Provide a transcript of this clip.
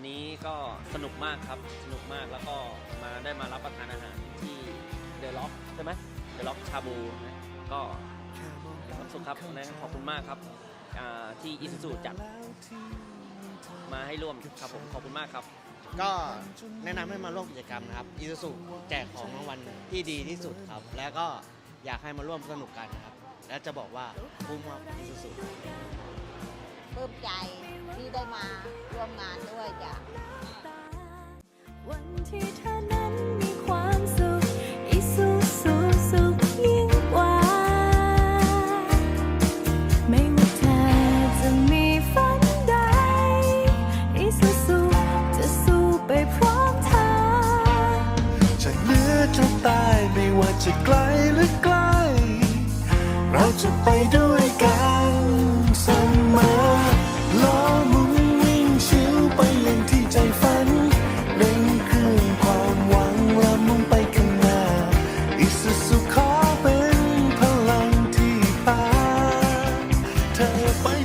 ันนี้ก็สนุกมากครับ สนุกมากแล้วก็มาได้มารับประทานอาหารที่เดล็อกใช่ไหมเดล็อกชาบูนะก็ความสุขครับนะขอบคุณมากครับที่อิสุสูจัดมาให้ร่วมครับผมขอบคุณมากครับ ก็แนะนำให้มาร่วมกิจกรรมนะครับอิสุสแจกของรางวัลที่ดีที่สุดครับ แล้วก็อยากให้มาร่วมสนุกกันนะครับ และจะบอกว่าคุ้มครับอิสุสูปลื้มใจ ที่ได้มาร่วมงานด้วยจ้ะวันที่เธอนั้นมีความสุขอีสุสุสุขยิ่งกว่า ไม่ว่าเธอจะมีฝันใดอีสุสุจะสู้ไปพร้อมเธอจะเหนือจะใต้ไม่ว่าจะไกลหรือใกล้ เราจะไปด้วย เธอไป